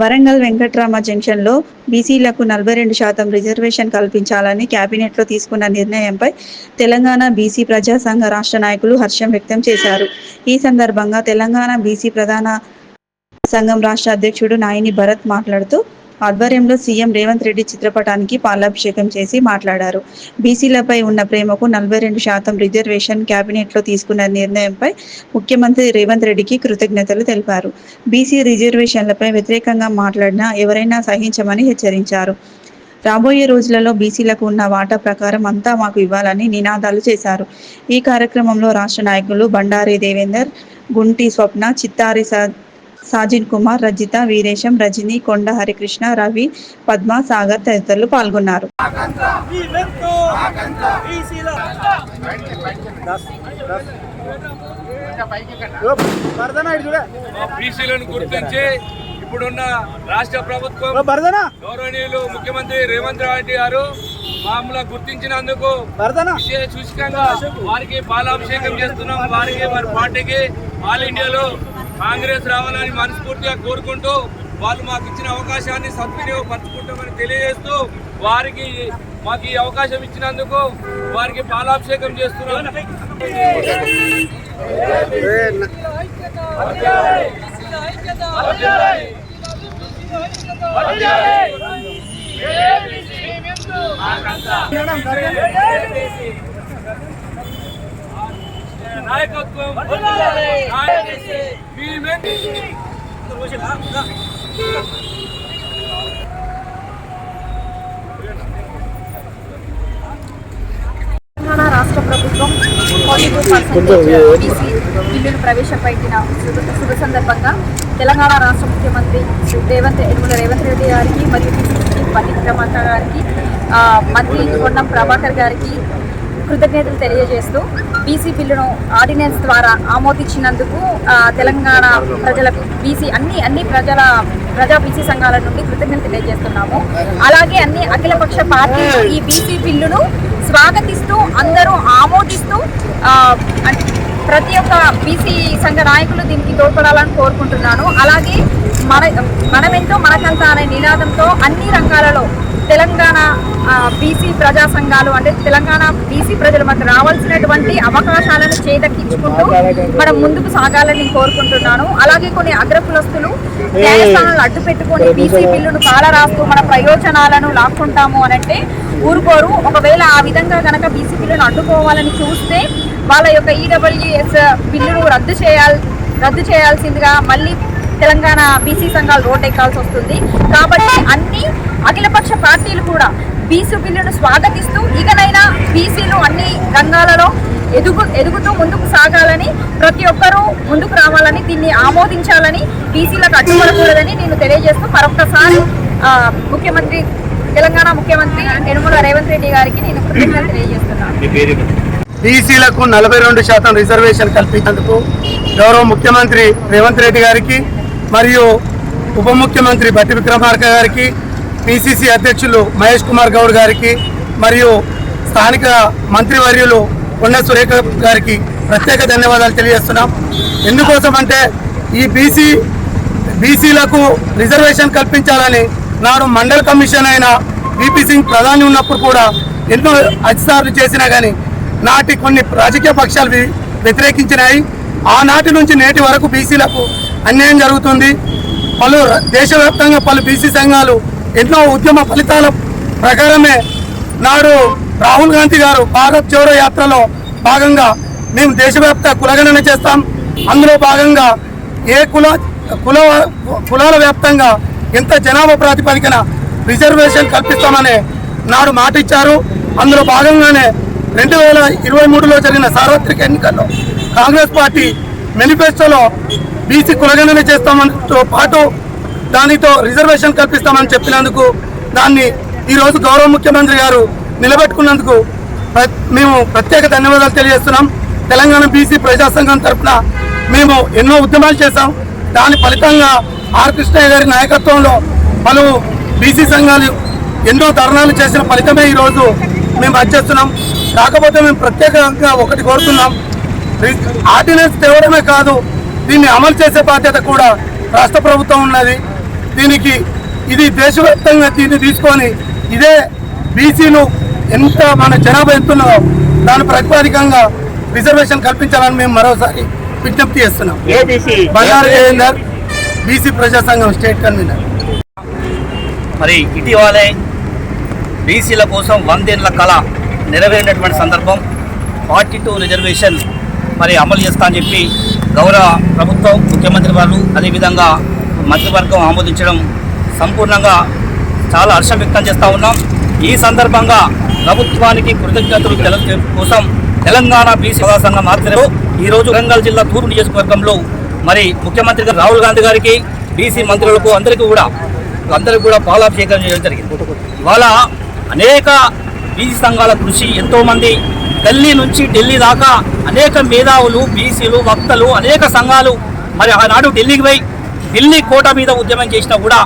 వరంగల్ వెంకట్రామ జంక్షన్లో బీసీలకు నలభై రెండు శాతం రిజర్వేషన్ కల్పించాలని కేబినెట్లో తీసుకున్న నిర్ణయంపై తెలంగాణ బీసీ ప్రజా సంఘ రాష్ట్ర నాయకులు హర్షం వ్యక్తం చేశారు. ఈ సందర్భంగా తెలంగాణ బీసీ ప్రధాన సంఘం రాష్ట్ర అధ్యక్షుడు నాయిని భరత్ మాట్లాడుతూ ఆధ్వర్యంలో సీఎం రేవంత్ రెడ్డి చిత్రపటానికి పాలాభిషేకం చేసి మాట్లాడారు. బీసీలపై ఉన్న ప్రేమకు నలభై రెండు శాతం రిజర్వేషన్ క్యాబినెట్లో తీసుకున్న నిర్ణయంపై ముఖ్యమంత్రి రేవంత్ రెడ్డికి కృతజ్ఞతలు తెలిపారు. బీసీ రిజర్వేషన్లపై వ్యతిరేకంగా మాట్లాడినా ఎవరైనా సహించమని హెచ్చరించారు. రాబోయే రోజులలో బీసీలకు ఉన్న వాటా ప్రకారం అంతా మాకు ఇవ్వాలని నినాదాలు చేశారు. ఈ కార్యక్రమంలో రాష్ట్ర నాయకులు బండారి దేవేందర్ గుంటి స్వప్న చిత్తారి సాజిన్ కుమార్ రజిత వీరేశం రజని కొండ హరికృష్ణ రవి పద్మ సాగర్ తదితరులు పాల్గొన్నారు. బీసీలను గుర్తించి ఇప్పుడున్న రాష్ట్ర ప్రభుత్వం గౌరవనీయులు ముఖ్యమంత్రి రేవంత్ రెడ్డి గారు మామూలుగా గుర్తించినందుకు సూచకంగా వారికి పాలాభిషేకం చేస్తున్నాం. వారికి వారి పార్టీకి ఆల్ ఇండియాలో కాంగ్రెస్ రావాలని మనస్ఫూర్తిగా కోరుకుంటూ వాళ్ళు మాకు ఇచ్చిన అవకాశాన్ని సద్వినియోగపరచుకుంటామని తెలియజేస్తూ వారికి మాకు ఈ అవకాశం ఇచ్చినందుకు వారికి పాలాభిషేకం చేస్తున్నాం నాయకత్వం తెలంగాణ రాష్ట్ర ప్రభుత్వం బిల్లును ప్రవేశపెట్టిన శుభ సందర్భంగా తెలంగాణ రాష్ట్ర ముఖ్యమంత్రి శ్రీ రేవంత్ యనమల రేవంత్ రెడ్డి గారికి మరియు పట్టి విక్రమార్క గారికి ఆ, మంత్రి కొండం ప్రభాకర్ గారికి కృతజ్ఞతలు తెలియజేస్తూ బీసీ బిల్లును ఆర్డినెన్స్ ద్వారా ఆమోదించినందుకు ఆ, తెలంగాణ ప్రజలకు బీసీ అన్ని అన్ని ప్రజల ప్రజా బీసీ సంఘాల నుండి కృతజ్ఞతలు తెలియజేస్తున్నాము. అలాగే అన్ని అఖిలపక్ష పార్టీలు ఈ బీసీ బిల్లును స్వాగతిస్తూ అందరూ ఆమోదిస్తూ ఆ, ప్రతి ఒక్క బీసీ సంఘ నాయకులు దీనికి తోడ్పడాలని కోరుకుంటున్నాను. అలాగే మన మనమెంతో మనకంతా అనే నినాదంతో అన్ని రంగాలలో తెలంగాణ బీసీ ప్రజా సంఘాలు అంటే తెలంగాణ బీసీ ప్రజలు మనకు రావాల్సినటువంటి అవకాశాలను చేదక్కించుకుంటూ మనం ముందుకు సాగాలని కోరుకుంటున్నాను. అలాగే కొన్ని అగ్రకులస్తులు న్యాయస్థానాలు అడ్డు పెట్టుకొని బీసీ బిల్లును కాలరాస్తూ మన ప్రయోజనాలను లాక్కుంటాము అనంటే ఊరుకోరు. ఒకవేళ ఆ విధంగా కనుక బీసీ బిల్లును అడ్డుకోవాలని చూస్తే వాళ్ళ యొక్క ఈడబ్ల్యూఎస్ బిల్లును రద్దు చేయాలి రద్దు చేయాల్సిందిగా మళ్ళీ తెలంగాణ బీసీ సంఘాలు రోడ్ ఎక్కాల్సి వస్తుంది. కాబట్టి అన్ని అఖిలపక్ష పార్టీలు కూడా బీసీ బిల్లును స్వాగతిస్తూ ఇకనైనా బీసీలు అన్ని రంగాలలో ఎదుగు ఎదుగుతూ ముందుకు సాగాలని ప్రతి ఒక్కరూ ముందుకు రావాలని దీన్ని ఆమోదించాలని బీసీలకు అడ్డుపడకూడదని నేను తెలియజేస్తూ మరొకసారి ఆ, ముఖ్యమంత్రి తెలంగాణ ముఖ్యమంత్రి యనమల రేవంత్ రెడ్డి గారికి నేను కృతజ్ఞతలు తెలియజేస్తున్నాను. బీసీలకు నలభై రెండు శాతం రిజర్వేషన్ కల్పించేందుకు గౌరవ ముఖ్యమంత్రి రేవంత్ రెడ్డి గారికి మరియు ఉప ముఖ్యమంత్రి బట్టి విక్రమార్క గారికి పిసిసి అధ్యక్షులు మహేష్ కుమార్ గౌడ్ గారికి మరియు స్థానిక మంత్రివర్యులు కొండ సురేఖ గారికి ప్రత్యేక ధన్యవాదాలు తెలియజేస్తున్నాం. ఎందుకోసం అంటే ఈ బీసీ బీసీలకు రిజర్వేషన్ కల్పించాలని నాడు మండల కమిషన్ అయిన బీపీ సింగ్ ప్రధాని ఉన్నప్పుడు కూడా ఎన్నో అధిసార్లు చేసినా కానీ నాటి కొన్ని రాజకీయ పక్షాలు వ్యతిరేకించినాయి. ఆనాటి నుంచి నేటి వరకు బీసీలకు అన్యాయం జరుగుతుంది. పలు దేశవ్యాప్తంగా పలు బీసీ సంఘాలు ఎన్నో ఉద్యమ ఫలితాల ప్రకారమే నాడు రాహుల్ గాంధీ గారు భారత్ జోడో యాత్రలో భాగంగా మేము దేశవ్యాప్త కులగణన చేస్తాం. అందులో భాగంగా ఏ కుల కుల కులాల వ్యాప్తంగా ఎంత జనాభా ప్రాతిపదికన రిజర్వేషన్ కల్పిస్తామని నాడు మాట ఇచ్చారు అందులో భాగంగానే రెండు వేల ఇరవై మూడులో జరిగిన సార్వత్రిక ఎన్నికల్లో కాంగ్రెస్ పార్టీ మేనిఫెస్టోలో బీసీ కులగణన చేస్తామంతో పాటు దానితో రిజర్వేషన్ కల్పిస్తామని చెప్పినందుకు దాన్ని ఈరోజు గౌరవ ముఖ్యమంత్రి గారు నిలబెట్టుకున్నందుకు మేము ప్రత్యేక ధన్యవాదాలు తెలియజేస్తున్నాం. తెలంగాణ బీసీ ప్రజాసంఘం తరఫున మేము ఎన్నో ఉద్యమాలు చేశాం. దాని ఫలితంగా ఆర్ కృష్ణయ్య గారి నాయకత్వంలో పలు బీసీ సంఘాలు ఎన్నో ధర్నాలు చేసిన ఫలితమే ఈరోజు మేము వచ్చేస్తున్నాం కాకపోతే మేము ప్రత్యేకంగా ఒకటి కోరుతున్నాం. ఆర్డినెన్స్ తేవడమే కాదు దీన్ని అమలు చేసే బాధ్యత కూడా రాష్ట్ర ప్రభుత్వం ఉన్నది. దీనికి ఇది దేశవ్యాప్తంగా దీన్ని తీసుకొని ఇదే బీసీలు ఎంత మన జనాభా ఎంత ఉన్నదో దాని ప్రతిపాదికంగా రిజర్వేషన్ కల్పించాలని మేము మరోసారి విజ్ఞప్తి చేస్తున్నాం. బండారు జయేందర్ బీసీ ప్రజా సంఘం స్టేట్ కన్వీనర్. మరి ఇటీవలే బీసీల కోసం వందేళ్ళ కళ నెరవేరినటువంటి సందర్భం ఫార్టీ టూ రిజర్వేషన్ మరి అమలు చేస్తా అని చెప్పి గౌరవ ప్రభుత్వం ముఖ్యమంత్రి వారు అదేవిధంగా మంత్రివర్గం ఆమోదించడం సంపూర్ణంగా చాలా హర్షం వ్యక్తం చేస్తూ ఉన్నాం. ఈ సందర్భంగా ప్రభుత్వానికి కృతజ్ఞతలు కోసం తెలంగాణ బీసీ సంఘం ఆధ్వర్యంలో ఈరోజు వరంగల్ జిల్లా తూర్పు నియోజకవర్గంలో మరి ముఖ్యమంత్రి గారు రాహుల్ గాంధీ గారికి బీసీ మంత్రులకు అందరికీ కూడా అందరికీ కూడా పాలాభిషేకం చేయడం జరిగింది. ఇవాళ అనేక బీసీ సంఘాల కృషి ఎంతోమంది మంది ఢిల్లీ నుంచి ఢిల్లీ దాకా అనేక మేధావులు బీసీలు వక్తలు అనేక సంఘాలు మరి ఆనాడు ఢిల్లీకి పోయి ఢిల్లీ కోట మీద ఉద్యమం చేసినా కూడా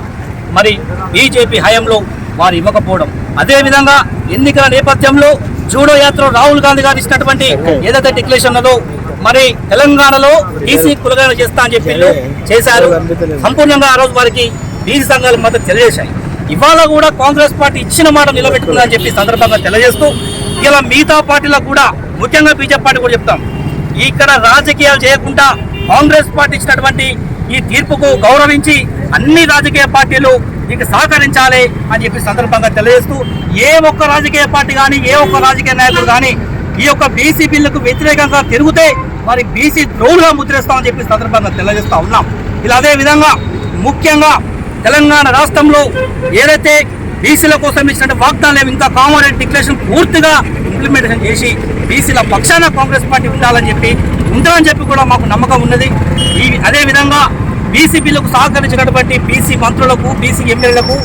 మరి బీజేపీ హయాంలో వారు ఇవ్వకపోవడం. అదేవిధంగా ఎన్నికల నేపథ్యంలో జూడో యాత్ర రాహుల్ గాంధీ గారు ఇచ్చినటువంటి ఏదైతే డిక్లరేషన్ ఉన్నదో మరి తెలంగాణలో బీసీ కులగణ చేస్తా అని చెప్పి చేశారు. సంపూర్ణంగా ఆ రోజు వారికి బీసీ సంఘాలు మద్దతు తెలియజేశాయి. ఇవాళ కూడా కాంగ్రెస్ పార్టీ ఇచ్చిన మాట నిలబెట్టుకుందని చెప్పి సందర్భంగా తెలియజేస్తూ ఇలా మిగతా పార్టీలకు కూడా ముఖ్యంగా బీజేపీ పార్టీ కూడా చెప్తాం. ఇక్కడ రాజకీయాలు చేయకుండా కాంగ్రెస్ పార్టీ ఇచ్చినటువంటి ఈ తీర్పుకు గౌరవించి అన్ని రాజకీయ పార్టీలు దీనికి సహకరించాలి అని చెప్పి సందర్భంగా తెలియజేస్తూ ఏ ఒక్క రాజకీయ పార్టీ కానీ ఏ ఒక్క రాజకీయ నాయకుడు కానీ ఈ యొక్క బీసీ బిల్లుకు వ్యతిరేకంగా తిరిగితే మరి బీసీ ద్రోహులుగా ముద్రేస్తామని చెప్పి సందర్భంగా తెలియజేస్తా ఉన్నాం. ఇలా అదే విధంగా ముఖ్యంగా తెలంగాణ రాష్ట్రంలో ఏదైతే బీసీల కోసం ఇచ్చిన వాగ్దానం ఇంకా కామన్ డిక్లరేషన్ పూర్తిగా ఇంప్లిమెంటేషన్ చేసి బీసీల పక్షాన కాంగ్రెస్ పార్టీ ఉండాలని చెప్పి ఉంటుందని చెప్పి కూడా మాకు నమ్మకం ఉన్నది. ఈ అదే విధంగా బీసీ బిల్లుకు సహకరించినటువంటి బీసీ మంత్రులకు బీసీ ఎమ్మెల్యేలకు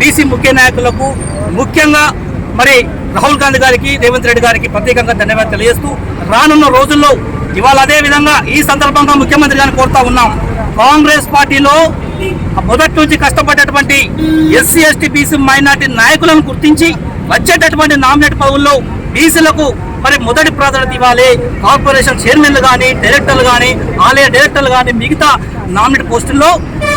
బీసీ ముఖ్య నాయకులకు ముఖ్యంగా మరి రాహుల్ గాంధీ గారికి రేవంత్ రెడ్డి గారికి ప్రత్యేకంగా ధన్యవాదాలు తెలియజేస్తూ రానున్న రోజుల్లో ఇవాళ అదే విధంగా ఈ సందర్భంగా ముఖ్యమంత్రి గారిని కోరుతా ఉన్నాం. కాంగ్రెస్ పార్టీలో మొదటి నుంచి కష్టపడ్డటువంటి ఎస్సీ ఎస్టీ బీసీ మైనార్టీ నాయకులను గుర్తించి వచ్చేటటువంటి నామినేట్ పదవుల్లో బీసీలకు మరి మొదటి ప్రాధాన్యత ఇవ్వాలి. కార్పొరేషన్ చైర్మన్లు కానీ డైరెక్టర్లు కానీ ఆలయ డైరెక్టర్లు కానీ మిగతా నామినేట్ పోస్టుల్లో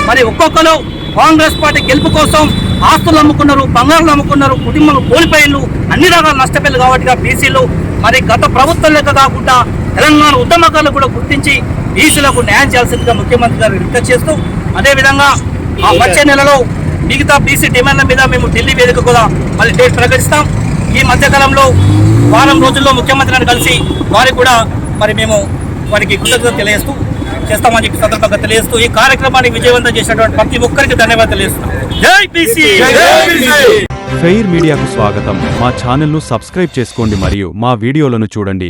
మరి ఒక్కొక్కరు కాంగ్రెస్ పార్టీ గెలుపు కోసం ఆస్తులు అమ్ముకున్నారు బంగారులు అమ్ముకున్నారు కుటుంబాలు కోల్పోయిళ్ళు అన్ని రకాల నష్టపోయారు కాబట్టి బీసీలు మరి గత ప్రభుత్వం లెక్క కాకుండా తెలంగాణ ఉద్యమకారులు కూడా గుర్తించి బీసీలకు న్యాయం చేయాల్సిందిగా ముఖ్యమంత్రి గారు రిక్వెస్ట్ చేస్తూ అదేవిధంగా ఆ వచ్చే నెలలో మిగతా బీసీ డిమాండ్ల మీద మేము ఢిల్లీ వేదిక కూడా మళ్ళీ డేట్ ప్రకటిస్తాం. ఈ మధ్యకాలంలో వారం రోజుల్లో ముఖ్యమంత్రి గారిని కలిసి వారికి కూడా మరి మేము వారికి కృతజ్ఞత తెలియజేస్తూ చేస్తామని చెప్పి సందర్భంగా తెలియజేస్తూ ఈ కార్యక్రమాన్ని విజయవంతం చేసినటువంటి ప్రతి ఒక్కరికి ధన్యవాదాలు తెలియజేస్తాం జై బీసీ! ఫెయిర్ మీడియాకు స్వాగతం. మా ఛానల్ను సబ్స్క్రైబ్ చేసుకోండి మరియు మా వీడియోలను చూడండి.